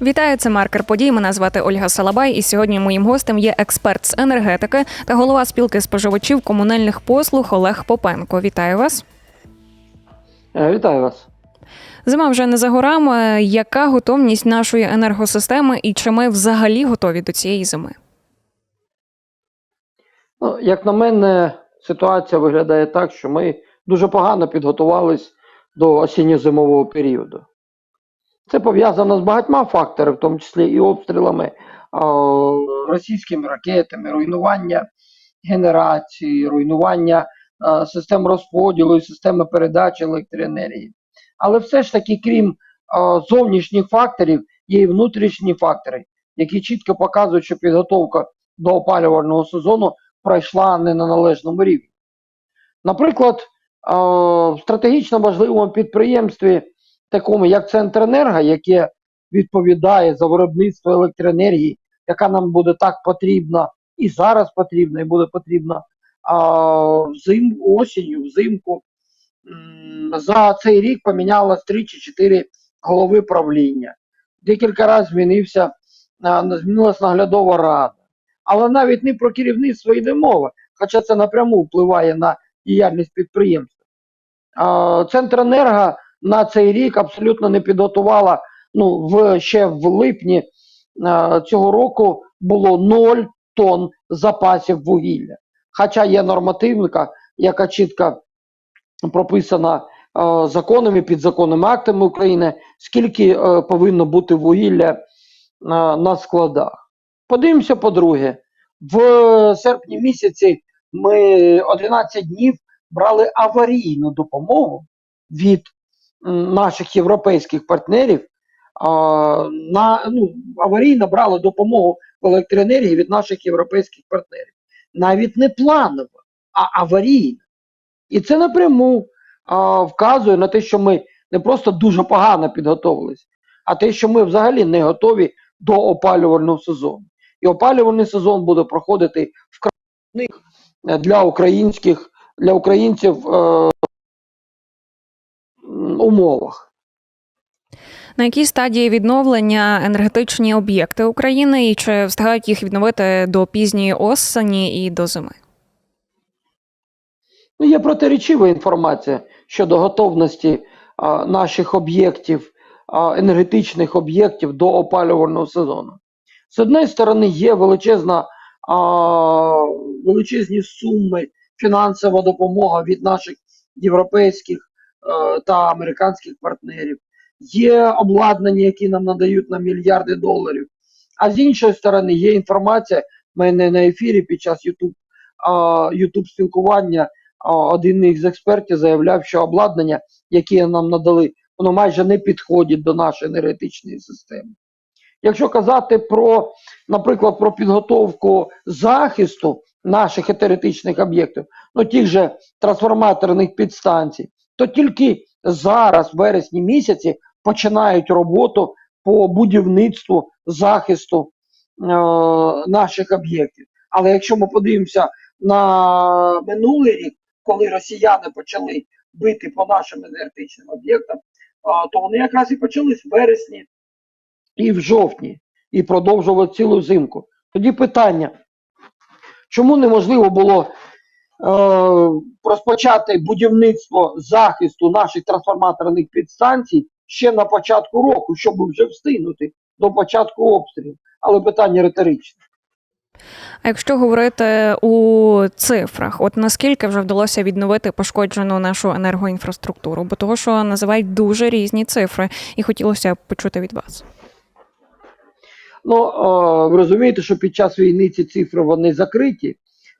Вітаю, це маркер подій. Мене звати Ольга Салабай, і сьогодні моїм гостем є експерт з енергетики та голова спілки споживачів комунальних послуг Олег Попенко. Вітаю вас. Е, Вітаю вас. Зима вже не за горами. Яка готовність нашої енергосистеми і чи ми взагалі готові до цієї зими? Ну, як на мене, ситуація виглядає так, що ми дуже погано підготувались до осінньо-зимового періоду. Це пов'язано з багатьма факторами, в тому числі і обстрілами, російськими ракетами, руйнування генерації, руйнування систем розподілу і системи передачі електроенергії. Але все ж таки, крім зовнішніх факторів, є і внутрішні фактори, які чітко показують, що підготовка до опалювального сезону пройшла не на належному рівні. Наприклад, в стратегічно важливому підприємстві, такому як Центренерго, яке відповідає за виробництво електроенергії, яка нам буде так потрібна і зараз потрібна, і буде потрібна а, взим, осінню, взимку. За цей рік помінялось 3 чи 4 голови правління. Декілька разів змінився, а, змінилась наглядова рада. Але навіть не про керівництво йде мова, хоча це напряму впливає на діяльність підприємства. Центренерго на цей рік абсолютно не підготувала. Ну, в, ще в липні а, цього року було 0 тонн запасів вугілля. Хоча є нормативника, яка чітко прописана е, законами, підзаконними актами України, скільки е, повинно бути вугілля е, на складах. Подивимося, по-друге, в серпні місяці ми 11 днів брали аварійну допомогу від наших європейських партнерів. А, на, ну, аварійно брали допомогу в електроенергії від наших європейських партнерів. Навіть не планово, а аварійно. І це напряму а, вказує на те, що ми не просто дуже погано підготовилися, а те, що ми взагалі не готові до опалювального сезону. І опалювальний сезон буде проходити в для українських для українців е, умовах. На якій стадії відновлення енергетичні об'єкти України і чи встигають їх відновити до пізньої осені і до зими? Ну, є протирічива інформація щодо готовності а, наших об'єктів, енергетичних об'єктів до опалювального сезону. З однієї сторони, є величезна, а, величезні суми фінансова допомога від наших європейських та американських партнерів. Є обладнання, які нам надають на мільярди доларів. А з іншої сторони, є інформація. в мене на ефірі під час YouTube, YouTube спілкування один із експертів заявляв, що обладнання, яке нам надали, воно майже не підходить до нашої енергетичної системи. Якщо казати про, наприклад, про підготовку захисту наших енергетичних об'єктів, ну тих же трансформаторних підстанцій, то тільки зараз, в вересні місяці, починають роботу по будівництву захисту е, наших об'єктів. Але якщо ми подивимося на минулий рік, коли росіяни почали бити по нашим енергетичним об'єктам, а, то вони якраз і почались в вересні і в жовтні, і продовжували цілу взимку. Тоді питання, чому неможливо було е, розпочати будівництво захисту наших трансформаторних підстанцій ще на початку року, щоб вже встигнути до початку обстрілів? Але питання риторичне. А якщо говорити у цифрах, от наскільки вже вдалося відновити пошкоджену нашу енергоінфраструктуру? Бо того, що називають дуже різні цифри, і хотілося б почути від вас. Ну, е, ви розумієте, що під час війни ці цифри вони закриті,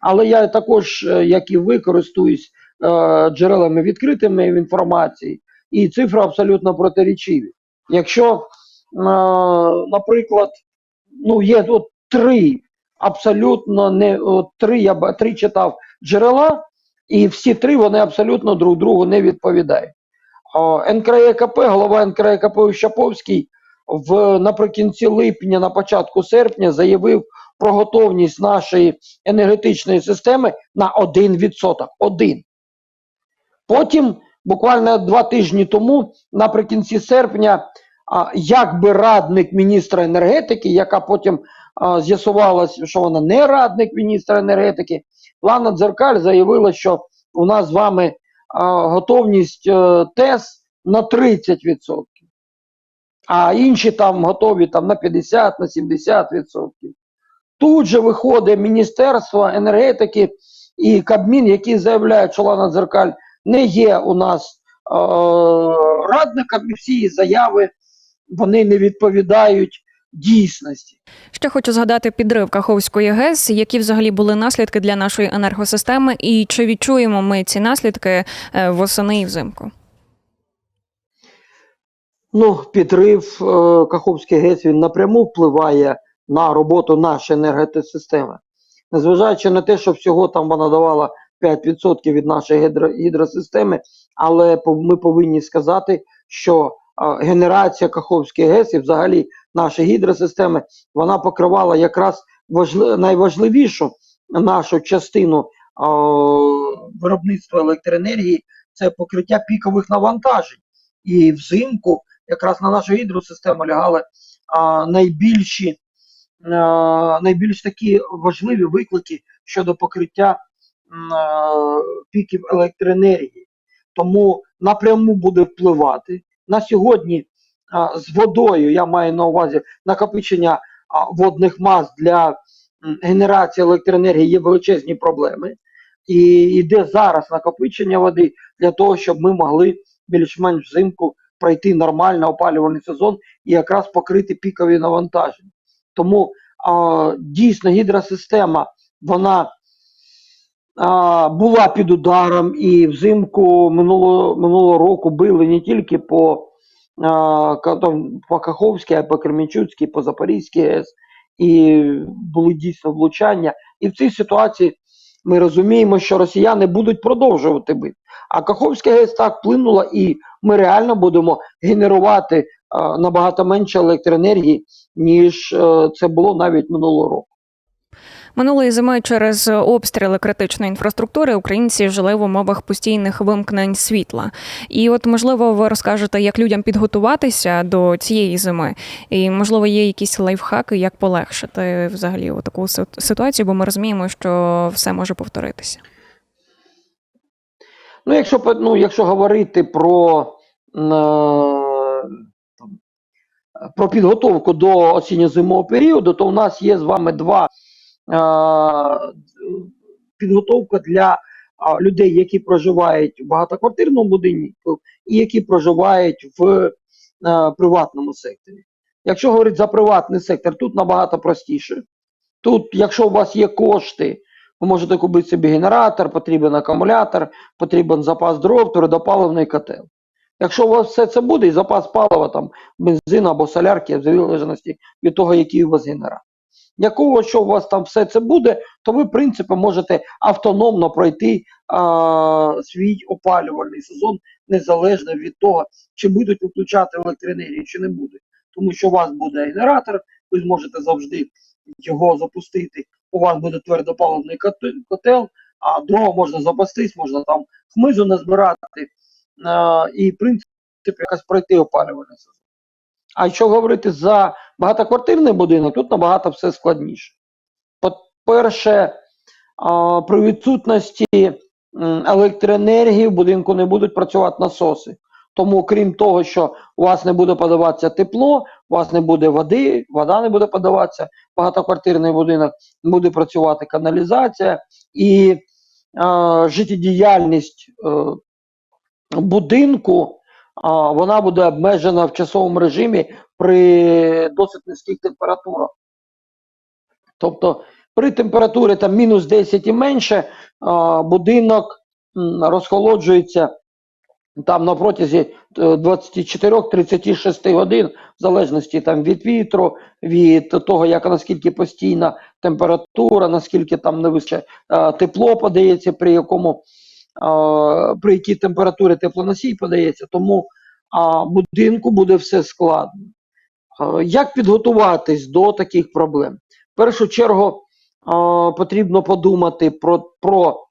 але я також, е, як і ви, користуюсь е, джерелами відкритими в інформації, і цифри абсолютно протирічиві. Якщо, е, наприклад, ну, є от три абсолютно не от три, я три читав джерела, і всі три вони абсолютно друг другу не відповідають. О, НКРЕКП, голова НКРЕКП Ущаповський в наприкінці липня, на початку серпня заявив про готовність нашої енергетичної системи на 1%. Один. Потім, буквально два тижні тому, наприкінці серпня, якби радник міністра енергетики, яка потім а, з'ясувалось, що вона не радник міністра енергетики. Лана Дзеркаль заявила, що у нас з вами готовність е, ТЕС на 30%. А інші там готові там, на 50, на 70%. Тут же виходить Міністерство енергетики і Кабмін, які заявляють, що Лана Дзеркаль не є у нас е, радником, і всі її заяви вони не відповідають дійсності. Ще хочу згадати підрив Каховської ГЕС, які взагалі були наслідки для нашої енергосистеми, і чи відчуємо ми ці наслідки е, восени і взимку? Ну, підрив е, Каховський ГЕС він напряму впливає на роботу нашої енергосистеми. Незважаючи на те, що всього там вона давала 5% від нашої гідро, гідросистеми, але ми повинні сказати, що генерація Каховської ГЕС і взагалі наші гідросистеми вона покривала якраз важли, найважливішу нашу частину е, виробництва електроенергії це покриття пікових навантажень. І взимку якраз на нашу гідросистему лягали а, найбільші, найбільш такі важливі виклики щодо покриття піків електроенергії. Тому напряму буде впливати. На сьогодні з водою, я маю на увазі накопичення водних мас для генерації електроенергії є величезні проблеми. І йде зараз накопичення води для того, щоб ми могли більш-менш взимку пройти нормально опалювальний сезон і якраз покрити пікові навантаження. Тому а, дійсно гідросистема вона а, була під ударом, і взимку минулого, минулого року били не тільки по, а, там, по Каховській, а по Кременчуцькій, по Запорізькій ГЕС, і були дійсно влучання. І в цій ситуації ми розуміємо, що росіяни будуть продовжувати бити. А Каховська ГЕС так вплинула, і ми реально будемо генерувати е, набагато менше електроенергії, ніж е, це було навіть минулого року. Минулої зими через обстріли критичної інфраструктури українці жили в умовах постійних вимкнень світла. І от, можливо, ви розкажете, як людям підготуватися до цієї зими, і можливо є якісь лайфхаки, як полегшити взагалі таку ситуацію, бо ми розуміємо, що все може повторитися. Ну, якщо, ну, якщо говорити про, е, про підготовку до осінньо-зимового періоду, то у нас є з вами два е, підготовка для людей, які проживають в багатоквартирному будинку і які проживають в е, приватному секторі. Якщо говорити за приватний сектор, тут набагато простіше. Тут, якщо у вас є кошти, ви можете купити собі генератор, потрібен акумулятор, потрібен запас дров, твердопаливний котел. Якщо у вас все це буде, і запас палива, там, бензину або солярки, в залежності від того, який у вас генератор. Якого, що у вас там все це буде, то ви, в принципі, можете автономно пройти а, свій опалювальний сезон, незалежно від того, чи будуть виключати електроенергію, чи не будуть. Тому що у вас буде генератор, ви зможете завжди його запустити. У вас буде твердопаливний коте- котел, а дрова можна запастись, можна там хмизу назбирати і, принципі, якось пройти опалювальний. А якщо говорити за багатоквартирний будинок, тут набагато все складніше. По-перше, при відсутності електроенергії в будинку не будуть працювати насоси. Тому, крім того, що у вас не буде подаватися тепло, у вас не буде води, вода не буде подаватися, багатоквартирний будинок буде працювати каналізація і е, життєдіяльність будинку вона буде обмежена в часовому режимі при досить низьких температурах. Тобто при температурі там мінус 10 і менше будинок розхолоджується там на протязі е, 24-36 годин, в залежності там від вітру, від того, як наскільки постійна температура, наскільки там не вище е, тепло подається, при якому при якій температурі теплоносій подається, тому будинку буде все складно. Як підготуватись до таких проблем? В першу чергу потрібно подумати про, про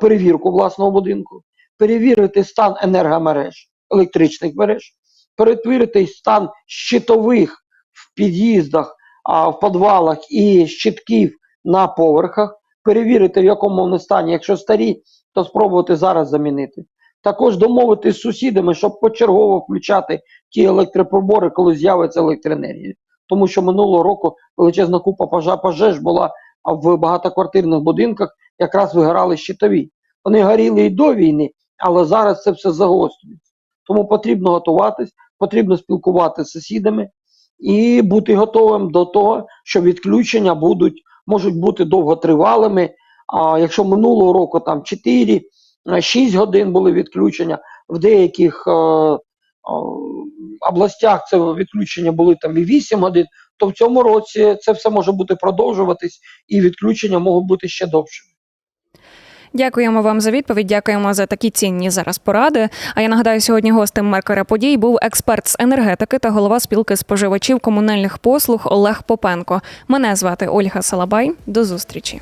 перевірку власного будинку, перевірити стан енергомереж, електричних мереж, перетворити стан щитових в під'їздах, в підвалах і щитків на поверхах, перевірити, в якому вони стані. Якщо старі, то спробувати зараз замінити. Також домовитись з сусідами, щоб почергово включати ті електроприбори, коли з'явиться електроенергія. Тому що минулого року величезна купа пожеж була в багатоквартирних будинках, якраз вигорали щитові. Вони горіли і до війни, але зараз це все загострюється. Тому потрібно готуватись, потрібно спілкуватися з сусідами і бути готовим до того, що відключення будуть, можуть бути довготривалими. А якщо минулого року там 4-6 годин були відключення, в деяких е, е, областях це відключення були там і 8 годин, то в цьому році це все може бути продовжуватись, і відключення можуть бути ще довше. Дякуємо вам за відповідь. Дякуємо за такі цінні зараз поради. А я нагадаю, сьогодні гостем Меркера подій був експерт з енергетики та голова спілки споживачів комунальних послуг Олег Попенко. Мене звати Ольга Салабай. До зустрічі.